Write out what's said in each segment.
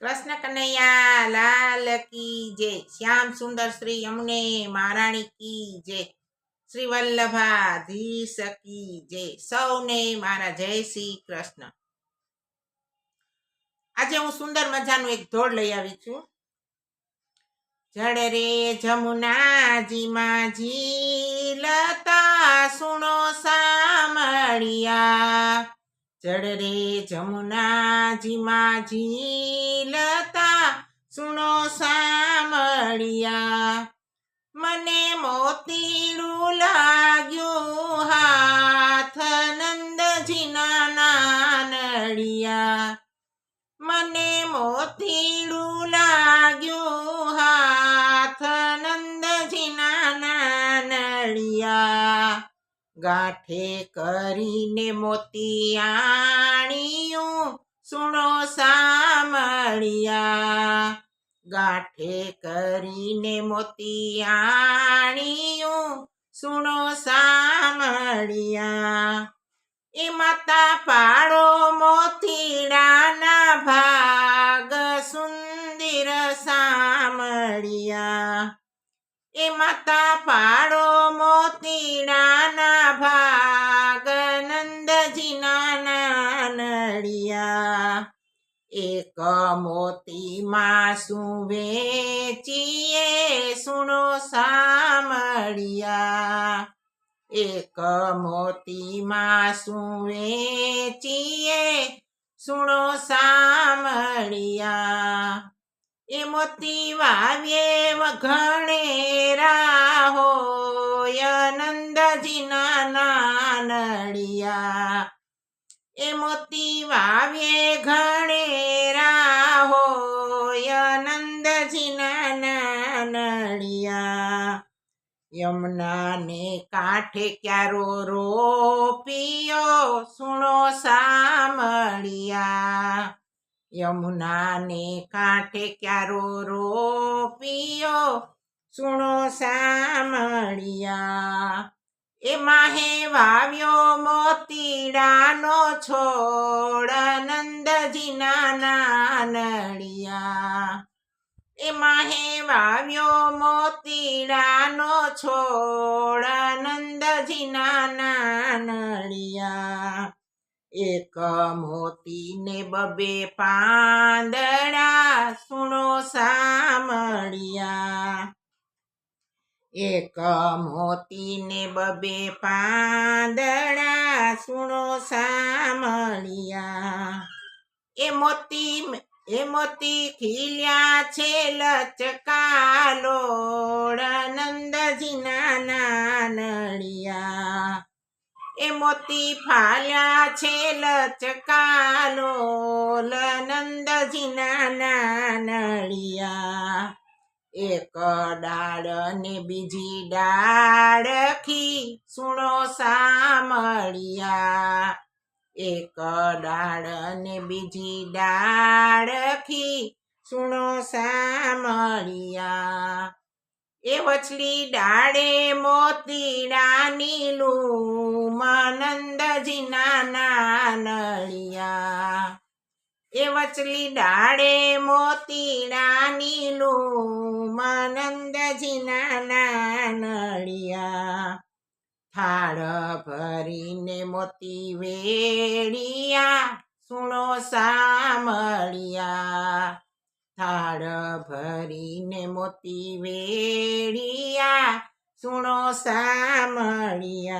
કૃષ્ણ કનૈયા, લાલ કી જય. શ્યામ સુંદર શ્રી યમુને, મહારાણી કી જય. શ્રી વલ્લભાધીશ કી જય. સૌને મારા જય શ્રી કૃષ્ણ. આજે હું સુંદર મજાનું એક ધોળ લઈ આવી છું. જળ રે જમુનાજી માજી, લતા સુણો સામળિયા. જળ રે જમુનાજી માજી લતા, સુણો સામળિયા મને મોતીડું લાગ્યું હાથ નંદજીના નાનડિયા. મને મોતીડું ગાંઠે કરીને મોતિયાણીયું સુણો સામળિયા ગાંઠે કરીને મોતિયાણીયું સુણો સામળિયા એ માતા પાડો મોતીડાના ભાગ સુંદર સામળિયા એ માતા પાડો મોતીડાના ભાગ, નંદજીના નાનડિયા એક મોતીમાં શું વેચીએ, સુણો સામળિયા. એક મોતીમાં શું વેચીએ, સુણો સામળિયા. એ મોતી વાવ્યે વઘણેરા હોય નંદજીના નાનડિયા. એ મોતી વાવ્યે ઘણેરા હોય નંદજીના નાનડિયા. યમુનાને કાંઠે ક્યારો રોપિયો, સુણો સામળિયા યમુનાને કાંઠે ક્યારો રોપિયો? સુણો સામળિયા એમાં હે વાવ્યો મોતીડાનો છોડ, નંદજીના નાનડિયા. એમાં હે વાવ્યો મોતીડાનો છોડ, નંદજીના નાનડિયા. એક મોતીને બબે પાંદડા, સુણો સામળિયા એક મોતીને બબે પાંદડા, સુણો સામળિયા એ મોતી એ મોતી ખીલ્યા છે લચકાલો મોતી ફાલ્યા છે લચકાલો નંદજીના નાનડિયા એક ડાળ ને બીજી ડાળ ખી સુણો સામળિયા એક ડાળ ને બીજી ડાળ ખી સુણો સામળિયા એ વછલી ડાળે મોતીડાની લૂમ એ વચલી ડાળે મોતીડાની લૂમ નંદજીના નળિયા. થાળ ભરીને મોતી વેડિયા સુણો સામળિયા થાળ ભરીને મોતી વેડિયા સુણો સામળિયા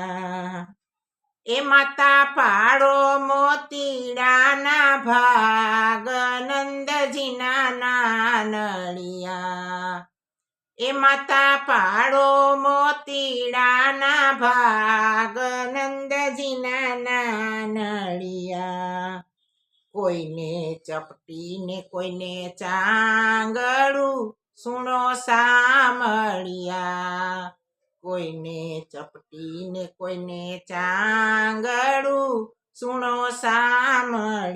એ માતા પાડો મોતીડાના નંદજીના નાનડિયા એ માતા પાડો મોતીડાના ભાગ, નંદજીના નાનળિયા કોઈને ચપટીને, કોઈને ચાંગડું, સુણો સામળિયા કોઈને ચપટીને, કોઈને ચાંગડું, સુણો સામળિયા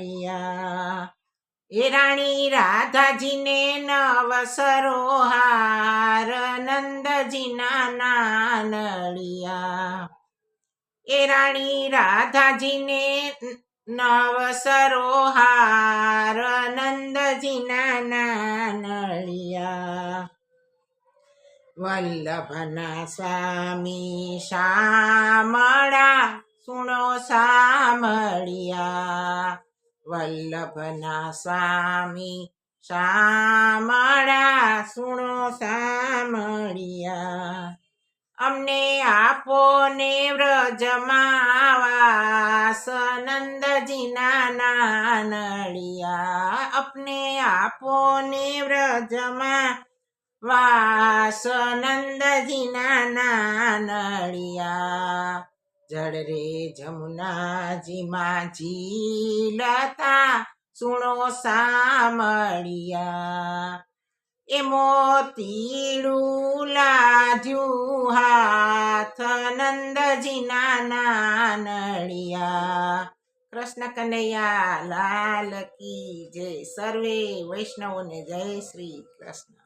એ રાણી રાધાજીને નવસરો હાર નંદજીના નાનળિયા એ રાણી રાધાજીને નવ સરોહાર, નંદજીના નાનળિયા વલ્લભના સ્વામી શામળા, સુણો સામળિયા વલ્લભના સ્વામી શામળા સુણો સામળિયા અમને આપો ને વ્રજમાવાસ નંદજીના નાનળિયા. અપને આપો ને વ્રજમાં વાસ નંદજીના નાનળિયા. જળ રે જમુનાજીમાં જીલતા સુણો સામળિયા. એ મોતીડું લાજ્યું હાથ નંદજીના નાનળિયા કૃષ્ણ કનૈયા લાલ કી જય, સર્વે વૈષ્ણવોને જય શ્રી કૃષ્ણ.